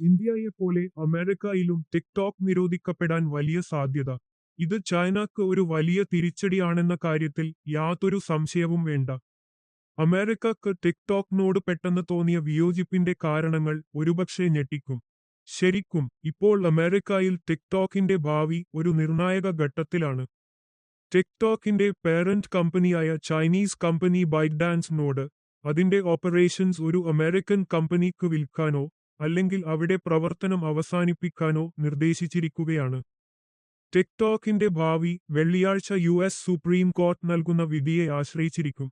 ഇന്ത്യയെപ്പോലെ അമേരിക്കയിലും ടിക്ടോക്ക് നിരോധിക്കപ്പെടാൻ വലിയ സാധ്യത. ഇത് ചൈനക്ക് ഒരു വലിയ തിരിച്ചടിയാണെന്ന കാര്യത്തിൽ യാതൊരു സംശയവും വേണ്ട. അമേരിക്കക്ക് ടിക്ടോക്കിനോട് പെട്ടെന്ന് തോന്നിയ വിയോജിപ്പിന്റെ കാരണങ്ങൾ ഒരുപക്ഷെ ഞെട്ടിക്കും. ശരിക്കും ഇപ്പോൾ അമേരിക്കയിൽ ടിക്ടോക്കിന്റെ ഭാവി ഒരു നിർണായക ഘട്ടത്തിലാണ്. ടിക്ടോക്കിന്റെ പേരന്റ് കമ്പനിയായ ചൈനീസ് കമ്പനി ബൈക്ക് ഡാൻസിനോട് അതിന്റെ ഓപ്പറേഷൻസ് ഒരു അമേരിക്കൻ കമ്പനിക്ക് വിൽക്കാനോ അല്ലെങ്കിൽ അവിടെ പ്രവർത്തനം അവസാനിപ്പിക്കാനോ നിർദ്ദേശിച്ചിരിക്കുകയാണ്. ടിക്ടോക്കിന്റെ ഭാവി വെള്ളിയാഴ്ച യു എസ് സുപ്രീം കോർട്ട് നൽകുന്ന വിധിയെ ആശ്രയിച്ചിരിക്കും.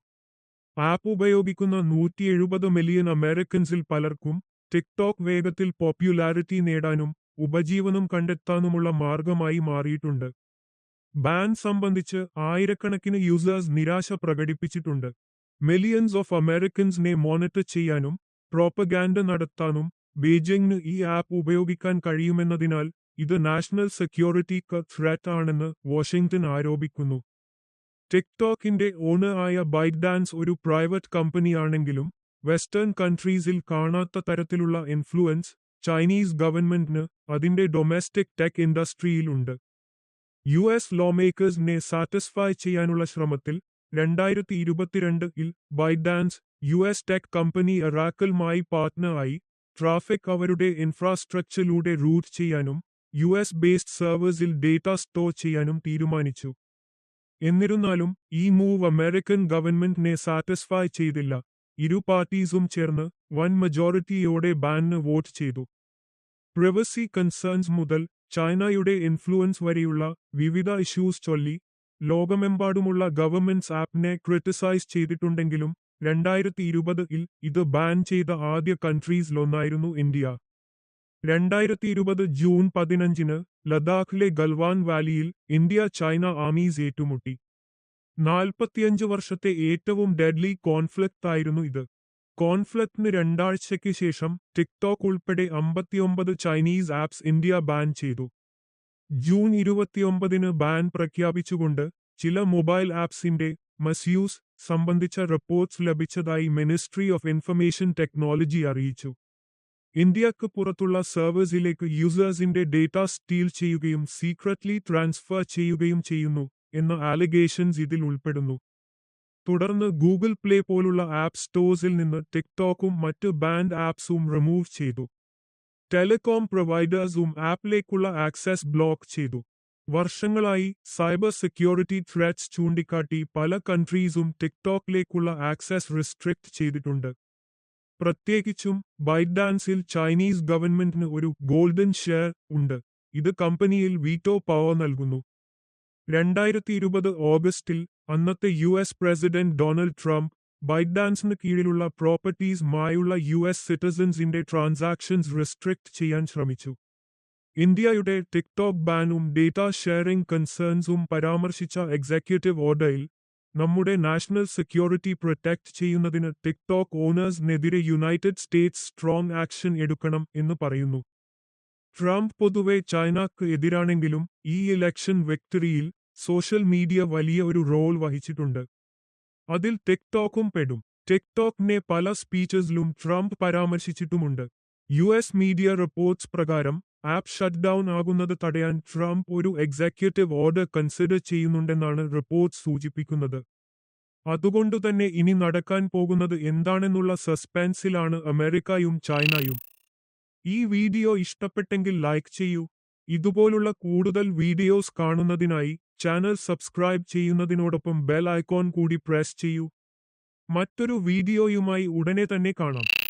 ആപ്പ് ഉപയോഗിക്കുന്ന നൂറ്റി എഴുപത് മില്യൺ അമേരിക്കൻസിൽ പലർക്കും ടിക്ടോക്ക് വേഗത്തിൽ പോപ്പുലാരിറ്റി നേടാനും ഉപജീവനം കണ്ടെത്താനുമുള്ള മാർഗമായി മാറിയിട്ടുണ്ട്. ബാൻ സംബന്ധിച്ച് ആയിരക്കണക്കിന് യൂസേഴ്സ് നിരാശ പ്രകടിപ്പിച്ചിട്ടുണ്ട്. മില്യൺസ് ഓഫ് അമേരിക്കൻസിനെ മോണിറ്റർ ചെയ്യാനും പ്രോപ്പഗാൻഡ നടത്താനും ബീജിംഗിന് ഈ ആപ്പ് ഉപയോഗിക്കാൻ കഴിയുമെന്നതിനാൽ ഇത് നാഷണൽ സെക്യൂരിറ്റിക്ക് ത്രെറ്റ് ആണെന്ന് വാഷിംഗ്ടൺ ആരോപിക്കുന്നു. ടിക്ടോക്കിന്റെ ഓണർ ആയ ബൈറ്റ് ഡാൻസ് ഒരു പ്രൈവറ്റ് കമ്പനിയാണെങ്കിലും വെസ്റ്റേൺ കൺട്രീസിൽ കാണാത്ത തരത്തിലുള്ള ഇൻഫ്ലുവൻസ് ചൈനീസ് ഗവൺമെന്റിന് അതിന്റെ ഡൊമസ്റ്റിക് ടെക് ഇൻഡസ്ട്രിയിലുണ്ട് യു എസ് ലോമേക്കേഴ്സിനെ സാറ്റിസ്ഫൈ ചെയ്യാനുള്ള ശ്രമത്തിൽ രണ്ടായിരത്തി ഇരുപത്തിരണ്ടിൽ ByteDance dance U S tech company എറാക്കലുമായി പാർട്ട്ണറായി ട്രാഫിക് അവരുടെ ഇൻഫ്രാസ്ട്രക്ചറിലൂടെ റൂട്ട് ചെയ്യാനും യു എസ് ബേസ്ഡ് സെർവേഴ്സിൽ ഡേറ്റ സ്റ്റോർ ചെയ്യാനും തീരുമാനിച്ചു. എന്നിരുന്നാലും ഈ മൂവ് അമേരിക്കൻ ഗവൺമെന്റിനെ സാറ്റിസ്ഫൈ ചെയ്തില്ല. ഇരു പാർട്ടീസും ചേർന്ന് വൻ മെജോറിറ്റിയോടെ ബാനിന് വോട്ട് ചെയ്തു. പ്രിവസി കൺസേൺസ് മുതൽ ചൈനയുടെ ഇൻഫ്ലുവൻസ് വരെയുള്ള വിവിധ ഇഷ്യൂസ് ചൊല്ലി ലോകമെമ്പാടുമുള്ള ഗവൺമെന്റ്സ് ആപ്പിനെ ക്രിട്ടിസൈസ് ചെയ്തിട്ടുണ്ടെങ്കിലും രണ്ടായിരത്തി ഇരുപതിൽ ഇത് ബാൻ ചെയ്ത ആദ്യ കൺട്രീസിലൊന്നായിരുന്നു ഇന്ത്യ. രണ്ടായിരത്തി ഇരുപത് ജൂൺ പതിനഞ്ചിന് ലഡാഖിലെ ഗൽവാൻ വാലിയിൽ ഇന്ത്യ ചൈന ആമീസ് ഏറ്റുമുട്ടി. നാൽപ്പത്തിയഞ്ച് വർഷത്തെ ഏറ്റവും ഡെഡ്ലി കോൺഫ്ലിക്റ്റ് ആയിരുന്നു ഇത്. കോൺഫ്ലിക്റ്റിന് രണ്ടാഴ്ചയ്ക്ക് ശേഷം ടിക്ടോക്ക് ഉൾപ്പെടെ അമ്പത്തിയൊമ്പത് ചൈനീസ് ആപ്സ് ഇന്ത്യ ബാൻ ചെയ്തു. ജൂൺ ഇരുപത്തിയൊമ്പതിന് ബാൻ പ്രഖ്യാപിച്ചുകൊണ്ട് ചില മൊബൈൽ ആപ്സിന്റെ മസ്യൂസ് സംബന്ധിച്ച റിപ്പോർട്ട്സ് ലഭിച്ചതായി മിനിസ്ട്രി ഓഫ് ഇൻഫർമേഷൻ ടെക്നോളജി അറിയിച്ചു. ഇന്ത്യയ്ക്ക് പുറത്തുള്ള സെർവേഴ്സിലേക്ക് യൂസേഴ്സിന്റെ ഡേറ്റ സ്റ്റീൽ ചെയ്യുകയും സീക്രട്ട്ലി ട്രാൻസ്ഫർ ചെയ്യുകയും ചെയ്യുന്നു എന്ന ആലിഗേഷൻസ് ഇതിൽ ഉൾപ്പെടുന്നു. തുടർന്ന് ഗൂഗിൾ പ്ലേ പോലുള്ള ആപ്പ് സ്റ്റോഴ്സിൽ നിന്ന് ടിക്ടോക്കും മറ്റ് ബാൻഡ് ആപ്സും റിമൂവ് ചെയ്തു. ടെലികോം പ്രൊവൈഡേഴ്സും ആപ്പിലേക്കുള്ള ആക്സസ് ബ്ലോക്ക് ചെയ്തു. വർഷങ്ങളായി സൈബർ സെക്യൂരിറ്റി ത്രെറ്റ്സ് ചൂണ്ടിക്കാട്ടി പല കൺട്രീസും ടിക്ടോക്കിലേക്കുള്ള ആക്സസ് റിസ്ട്രിക്ട് ചെയ്തിട്ടുണ്ട്. പ്രത്യേകിച്ചും ബൈറ്റ് ഡാൻസിൽ ചൈനീസ് ഗവൺമെന്റിന് ഒരു ഗോൾഡൻ ഷെയർ ഉണ്ട്. ഇത് കമ്പനിയിൽ വീറ്റോ പവർ നൽകുന്നു. രണ്ടായിരത്തി ഇരുപത് ഓഗസ്റ്റിൽ അന്നത്തെ U S president Donald Trump byte ഡാൻസിന് കീഴിലുള്ള പ്രോപ്പർട്ടീസ് മായുള്ള യു എസ് സിറ്റിസൻസിന്റെ ട്രാൻസാക്ഷൻസ് റിസ്ട്രിക്ട് ചെയ്യാൻ ശ്രമിച്ചു. ഇന്ത്യയുടെ ടിക്ടോക്ക് ബാനും ഡേറ്റ ഷെയറിംഗ് കൺസേൺസും പരാമർശിച്ച എക്സിക്യൂട്ടീവ് ഓർഡറിൽ നമ്മുടെ നാഷണൽ സെക്യൂരിറ്റി പ്രൊട്ടക്ട് ചെയ്യുന്നതിന് ടിക്ടോക്ക് ഓണേഴ്സിനെതിരെ യുണൈറ്റഡ് സ്റ്റേറ്റ്സ് സ്ട്രോങ് ആക്ഷൻ എടുക്കണം എന്ന് പറയുന്നു. ട്രംപ് പൊതുവെ ചൈനക്ക് എതിരാണെങ്കിലും ഈ ഇലക്ഷൻ വിക്ടറിയിൽ സോഷ്യൽ മീഡിയ വലിയ ഒരു റോൾ വഹിച്ചിട്ടുണ്ട്. അതിൽ ടിക്ടോക്കും പെടും. ടിക്ടോക്കിനെ പല സ്പീച്ചസിലും ട്രംപ് പരാമർശിച്ചിട്ടുമുണ്ട്. യു എസ് മീഡിയ റിപ്പോർട്ട്സ് പ്രകാരം ആപ്പ് ഷട്ട് ഡൗൺ ആകുന്നത് തടയാൻ ട്രംപ് ഒരു എക്സിക്യൂട്ടീവ് ഓർഡർ കൺസിഡർ ചെയ്യുന്നുണ്ടെന്നാണ് റിപ്പോർട്ട് സൂചിപ്പിക്കുന്നത്. അതുകൊണ്ടുതന്നെ ഇനി നടക്കാൻ പോകുന്നത് എന്താണെന്നുള്ള സസ്പെൻസിലാണ് അമേരിക്കയും ചൈനയും. ഈ വീഡിയോ ഇഷ്ടപ്പെട്ടെങ്കിൽ ലൈക്ക് ചെയ്യൂ. ഇതുപോലുള്ള കൂടുതൽ വീഡിയോസ് കാണുന്നതിനായി ചാനൽ സബ്സ്ക്രൈബ് ചെയ്യുന്നതിനോടൊപ്പം ബെൽ ഐക്കോൺ കൂടി പ്രസ് ചെയ്യൂ. മറ്റൊരു വീഡിയോയുമായി ഉടനെ തന്നെ കാണാം.